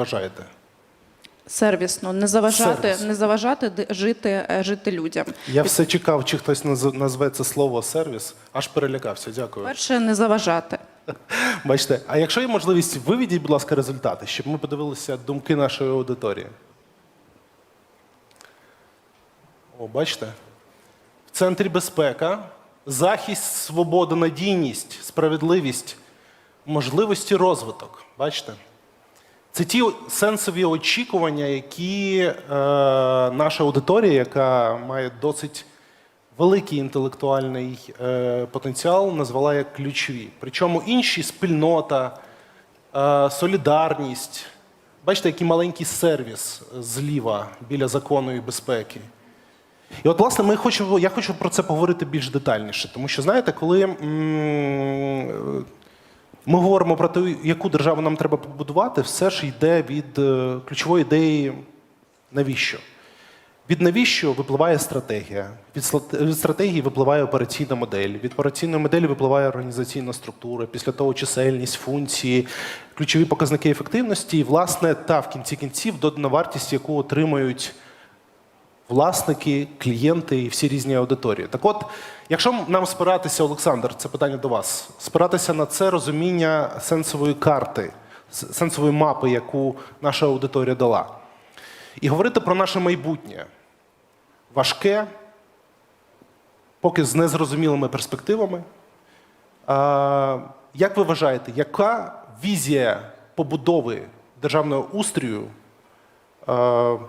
вважаєте? Сервісно, не заважати, Сервіс. не заважати жити, е, жити людям. Я все чекав, чи хтось назве це слово сервіс, аж перелякався. Дякую. Перше, не заважати. Бачите, а якщо є можливість, виведіть, будь ласка, результати, щоб ми подивилися думки нашої аудиторії. О, бачите? В центрі безпека, захист, свобода, надійність, справедливість, можливості розвиток. Бачите? Це ті сенсові очікування, які е, наша аудиторія, яка має досить великий інтелектуальний е, потенціал, назвала як ключові. Причому інші спільнота, е, солідарність. Бачите, який маленький сервіс зліва біля закону і безпеки. І от, власне, ми хочемо, я хочу про це поговорити більш детальніше, тому що, знаєте, коли м, ми говоримо про те, яку державу нам треба побудувати, все ж йде від е, ключової ідеї навіщо. Від навіщо випливає стратегія, від стратегії випливає операційна модель, від операційної моделі випливає організаційна структура, після того чисельність, функції, ключові показники ефективності, і, власне, та в кінці кінців додана вартість, яку отримують власники, клієнти і всі різні аудиторії. Так от, якщо нам спиратися, Олександр, це питання до вас, спиратися на це розуміння сенсової карти, сенсової мапи, яку наша аудиторія дала, і говорити про наше майбутнє важке, поки з незрозумілими перспективами. Як ви вважаєте, яка візія побудови державного устрою е,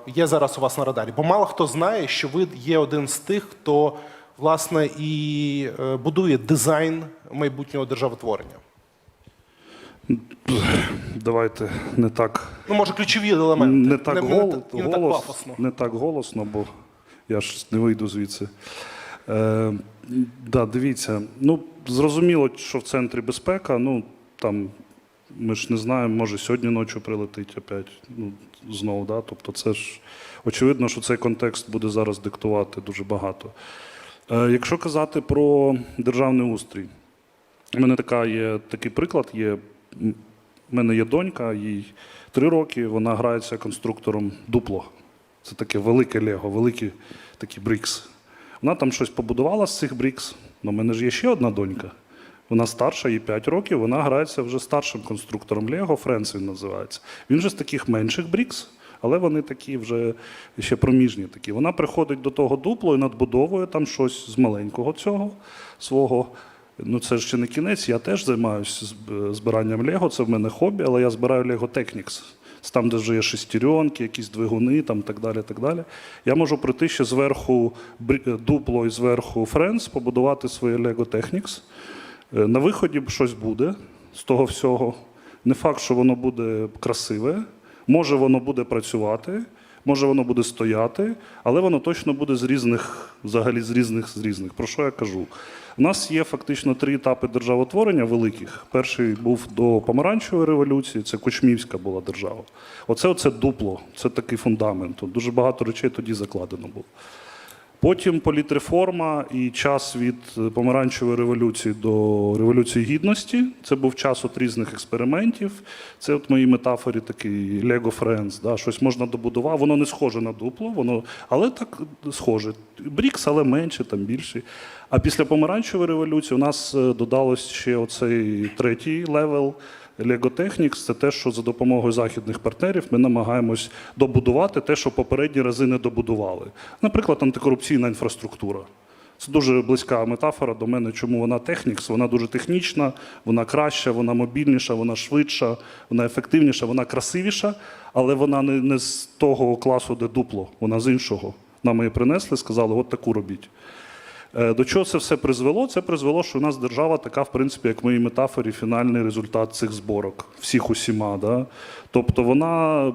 є зараз у вас на радарі? Бо мало хто знає, що ви є один з тих, хто власне і е, будує дизайн майбутнього державотворення. Давайте не так, Ну, може, ключові елементи. не так, не, гол, не, так- не так пафосно. не так голосно, бо я ж не вийду звідси. Е, да, дивіться, ну зрозуміло, що в центрі безпека, ну там ми ж не знаємо, може сьогодні ночі прилетить опять. Ну, знову, да? Тобто, це ж очевидно, що цей контекст буде зараз диктувати дуже багато. Е, якщо казати про державний устрій, у мене така є такий приклад. Є в мене є донька, їй три роки, вона грається конструктором дупло. Це таке велике Лего, великі такі брікс. Вона там щось побудувала з цих брікс. У мене ж є ще одна донька. Вона старша, їй 5 років, вона грається вже старшим конструктором Лего, Френс він називається. Він же з таких менших брікс, але вони такі вже ще проміжні такі. Вона приходить до того дупло і надбудовує там щось з маленького цього свого. Ну, це ж ще не кінець. Я теж займаюся збиранням Лего. Це в мене хобі, але я збираю Lego Technics. Там, де вже є шестеренки, якісь двигуни, там так далі. так далі. Я можу прийти ще зверху брі- дупло і зверху Friends, побудувати своє Lego Technics. Е, На виході щось буде з того всього. Не факт, що воно буде красиве. Може, воно буде працювати, може, воно буде стояти, але воно точно буде з різних, взагалі з різних з різних. Про що я кажу? У нас є фактично три етапи державотворення великих. Перший був до помаранчевої революції, це Кучмівська була держава. Оце оце дупло, це такий фундамент. Дуже багато речей тоді закладено було. Потім політреформа і час від е, помаранчевої революції до революції гідності. Це був час от різних експериментів. Це от в моїй метафорі такий Lego Friends. Да, щось можна добудувати. Воно не схоже на дупло, воно, але так схоже. Брікс, але менше, там більший. А після помаранчевої революції у нас е, додалось ще оцей третій левел. Lego Technics – це те, що за допомогою західних партнерів ми намагаємось добудувати те, що попередні рази не добудували. Наприклад, антикорупційна інфраструктура. Це дуже близька метафора до мене, чому вона Technics. Вона дуже технічна, вона краща, вона мобільніша, вона швидша, вона ефективніша, вона красивіша, але вона не, не з того класу, де дупло, вона з іншого. Нам її принесли, сказали, от таку робіть. Е, До чого це все призвело? Це призвело, що у нас держава така, в принципі, як в моїй метафорі, фінальний результат цих зборок, всіх усіма. Да? Тобто вона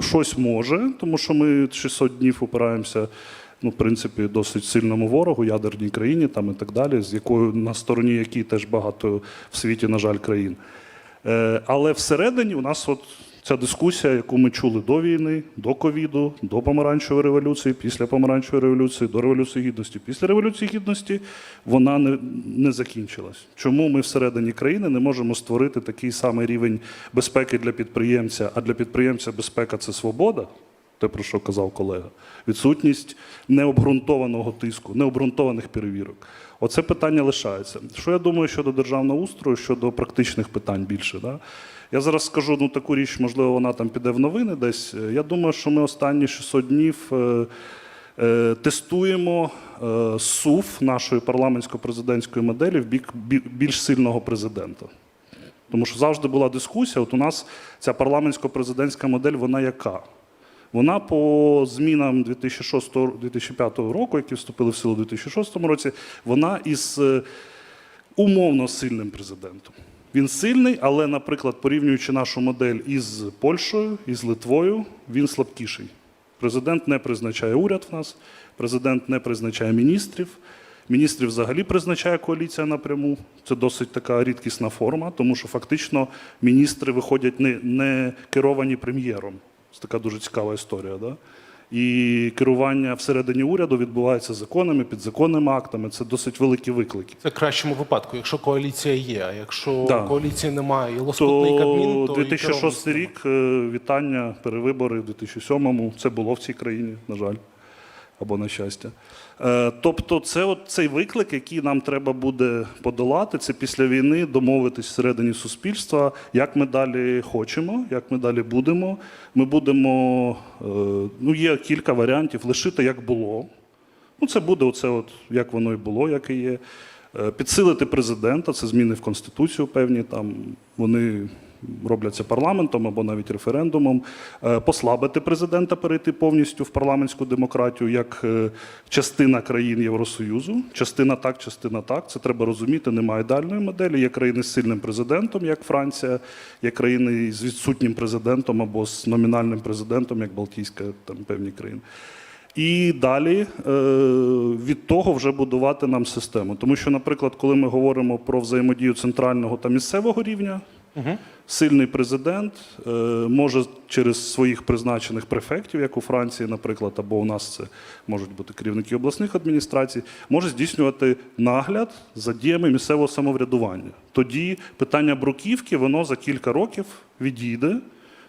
щось може, тому що ми 600 днів опираємося, ну, в принципі, досить сильному ворогу, ядерній країні там і так далі, з якою на стороні якій теж багато в світі, на жаль, країн. Е, Але всередині у нас от Ця дискусія, яку ми чули до війни, до ковіду, до помаранчевої революції, після помаранчевої революції, до революції гідності, після революції гідності, вона не, не закінчилась. Чому ми всередині країни не можемо створити такий самий рівень безпеки для підприємця? А для підприємця безпека це свобода, те, про що казав колега, відсутність необґрунтованого тиску, необґрунтованих перевірок. Оце питання лишається. Що я думаю щодо державного устрою, щодо практичних питань більше? Да? Я зараз скажу ну, таку річ, можливо, вона там піде в новини десь. Я думаю, що ми останні 600 днів е, е, тестуємо е, СУВ нашої парламентсько-президентської моделі в бік більш сильного президента. Тому що завжди була дискусія. От у нас ця парламентсько-президентська модель, вона яка? Вона по змінам 2006-2005 року, які вступили в силу у 2006 році, вона із е, умовно сильним президентом. Він сильний, але, наприклад, порівнюючи нашу модель із Польщею, із Литвою, він слабкіший. Президент не призначає уряд в нас, президент не призначає міністрів. Міністрів взагалі призначає коаліція напряму. Це досить така рідкісна форма, тому що фактично міністри виходять не, не керовані прем'єром. Це така дуже цікава історія. Да? І керування всередині уряду відбувається законами, підзаконними актами. Це досить великі виклики. Це в кращому випадку, якщо коаліція є. А якщо Да. коаліції немає і лоскутний кабмін, То то і 2006 рік е, вітання, перевибори в 2007-му. Це було в цій країні, на жаль, або на щастя. Е, Тобто, це от цей виклик, який нам треба буде подолати, це після війни домовитись всередині суспільства, як ми далі хочемо, як ми далі будемо. Ми будемо, е, ну є кілька варіантів, лишити як було. Ну, це буде оце, от, як воно і було, як і є. Е, Підсилити президента, це зміни в Конституцію певні, там вони робляться парламентом або навіть референдумом. Е, Послабити президента, перейти повністю в парламентську демократію як е, частина країн Євросоюзу. Частина так, частина так. Це треба розуміти. Немає ідеальної моделі. Є країни з сильним президентом, як Франція, є країни з відсутнім президентом або з номінальним президентом, як Балтійська, там певні країни. І далі е, від того вже будувати нам систему. Тому що, наприклад, коли ми говоримо про взаємодію центрального та місцевого рівня, сильний президент е, може через своїх призначених префектів, як у Франції, наприклад, або у нас це можуть бути керівники обласних адміністрацій, може здійснювати нагляд за діями місцевого самоврядування. Тоді питання бруківки воно за кілька років відійде.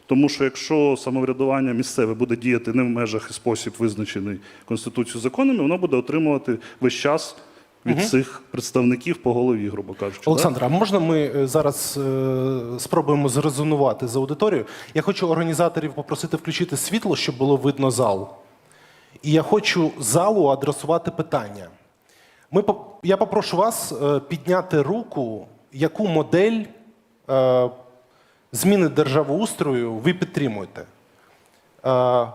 Тому що якщо самоврядування місцеве буде діяти не в межах і спосіб, визначений Конституцією законами, воно буде отримувати весь час від цих представників по голові, грубо кажучи. Олександр, а можна ми е, зараз е, спробуємо зрезонувати з аудиторією? Я хочу організаторів попросити включити світло, щоб було видно зал. І я хочу залу адресувати питання. Ми, я попрошу вас е, підняти руку, яку модель е, зміни державоустрою ви підтримуєте. Е,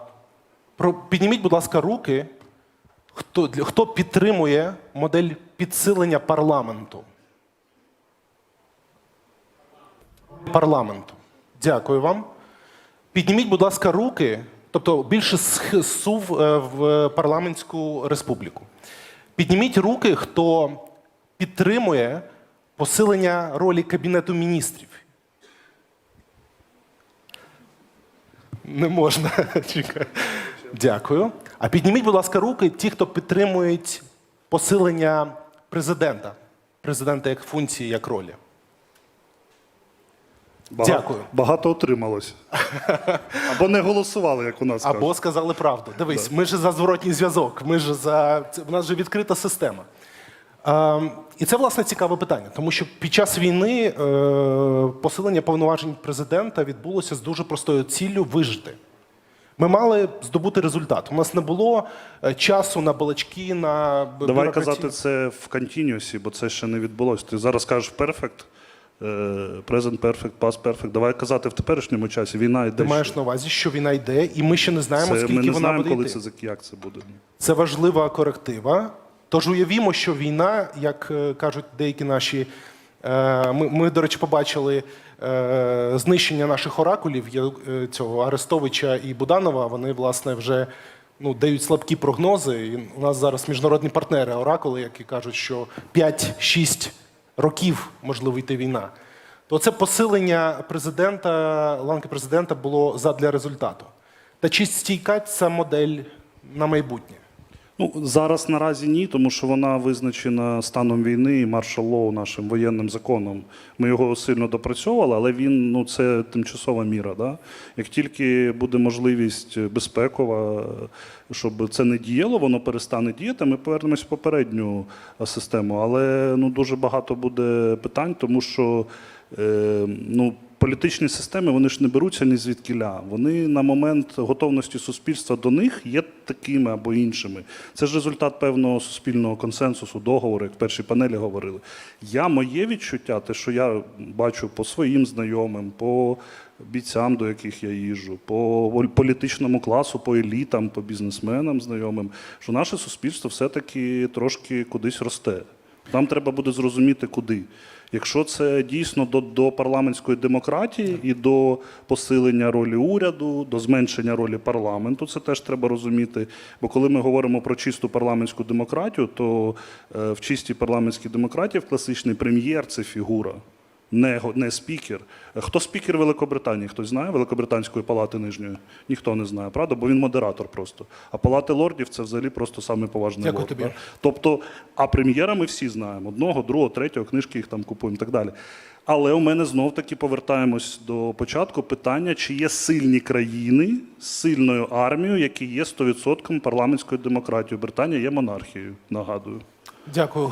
підніміть, будь ласка, руки, хто, хто підтримує модель підсилення парламенту. Парламенту. Дякую вам. Підніміть, будь ласка, руки, тобто більше сув е, в парламентську республіку. Підніміть руки, хто підтримує посилення ролі Кабінету міністрів. Не можна. Дякую. А підніміть, будь ласка, руки ті, хто підтримують посилення президента. Президента як функції, як ролі. Багато, Дякую. Багато отрималось. Або не голосували, як у нас кажуть. Або сказали правду. Дивись, ми ж за зворотній зв'язок, ми ж за це в нас же відкрита система. Ем, і це власне цікаве питання, тому що під час війни е, посилення повноважень президента відбулося з дуже простою ціллю вижити. Ми мали здобути результат. У нас не було е, часу на балачки, на Давай казати це в континуусі, бо це ще не відбулося. Ти зараз кажеш е, present perfect, past perfect. Давай казати в теперішньому часі. Війна йде. Ти ще. маєш на увазі, що війна йде, і ми ще не знаємо, Це, скільки ми не вона знаємо, буде коли йти. це як це буде. Це важлива коректива. Тож уявімо, що війна, як е, кажуть деякі наші, ми, ми до речі, побачили е, знищення наших оракулів е, цього Арестовича і Буданова. Вони, власне, вже ну, дають слабкі прогнози. І у нас зараз міжнародні партнери оракули, які кажуть, що 5-6 років можливо йти війна. то це посилення президента, ланки президента було задля результату. Та чи стійка ця модель на майбутнє? Ну, зараз наразі ні, тому що вона визначена станом війни і маршал-лоу нашим воєнним законом. Ми його сильно допрацьовували, але він ну це тимчасова міра. Да? Як тільки буде можливість безпекова, щоб це не діяло, воно перестане діяти. Ми повернемось в попередню е, систему. Але ну дуже багато буде питань, тому що е, ну. Політичні системи вони ж не беруться ні звідкіля. Вони на момент готовності суспільства до них є такими або іншими. Це ж результат певного суспільного консенсусу, договору, як в першій панелі говорили. Я моє відчуття, те, що я бачу по своїм знайомим, по бійцям, до яких я їжджу, по політичному класу, по елітам, по бізнесменам знайомим, що наше суспільство все-таки трошки кудись росте. Нам треба буде зрозуміти, куди. Якщо це дійсно до, до парламентської демократії і до посилення ролі уряду, до зменшення ролі парламенту, це теж треба розуміти. Бо коли ми говоримо про чисту парламентську демократію, то е, в чистій парламентській демократії в класичний прем'єр це фігура. Не, не спікер. Е, Хто спікер Великобританії? Хтось знає Великобританської палати нижньої? Ніхто не знає, правда? Бо він модератор просто. А палати лордів це взагалі просто самий поважний Дякую лорд. тобі. да? Тобто, а прем'єра ми всі знаємо: одного, другого, третього, книжки їх там купуємо і так далі. Але у мене знов таки повертаємось до початку питання, чи є сильні країни з сильною армією, які є 100% парламентською демократією. Британія є монархією, нагадую. Дякую.